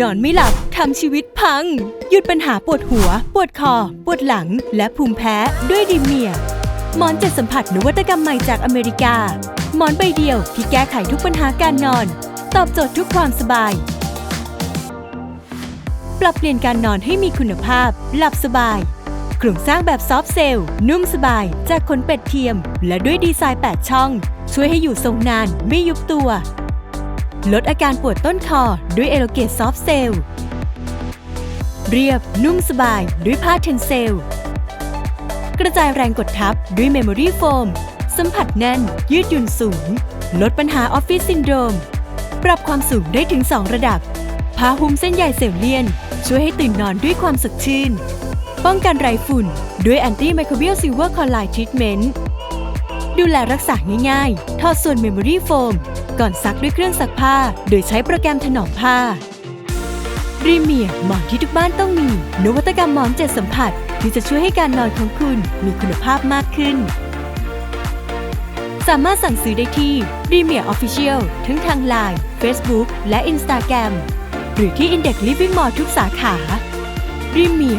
นอนไม่หลับทำชีวิตพัง หยุดปัญหาปวดหัว ปวดคอ ปวดหลัง และภูมิแพ้ด้วยดีเมียหมอนเจ็ดสัมผัสนวัตกรรมใหม่จากอเมริกา หมอนใบเดียวที่แก้ไขทุกปัญหาการนอน ตอบโจทย์ทุกความสบาย ปรับเปลี่ยนการนอนให้มีคุณภาพ หลับสบายโครงสร้างแบบซอฟเซลล์นุ่มสบาย จากขนเป็ดเทียม และด้วยดีไซน์ 8 ช่อง ช่วยให้อยู่ทรงนานไม่ยุบตัว ลดอาการปวดต้นคอด้วยเอโลเกตซอฟต์เซลเรียบนุ่มสบายด้วยผ้าเทนเซล กระจายแรงกดทับด้วยเมมโมรี่โฟม สัมผัสแน่น ยืดหยุ่นสูง ลดปัญหาออฟฟิศซินโดรม ปรับความสูงได้ถึง 2 ระดับ ผ้าหุ้มเส้นใยเซลเลียน ช่วยให้ตื่นนอนด้วยความสดชื่น ป้องกันไรฝุ่น ด้วยแอนตี้ไมโครเบียลซิลเวอร์คอลไลทรีทเมนต์ดูแลรักษาง่ายๆ ทอดส่วนเมมโมรี่โฟม ก่อนซักด้วยเครื่องซักผ้า โดยใช้โปรแกรมถนอมผ้ารีเมียหมอนที่ทุกบ้านต้องมี นวัตกรรมหมอนเจ็ดสัมผัส ที่จะช่วยให้การนอนของคุณมีคุณภาพมากขึ้น สามารถสั่งซื้อได้ที่ r e m e r Official ทั้งทาง Line Facebook และ Instagram หรือที่ Index Living Mall ทุกสาขา r e m e r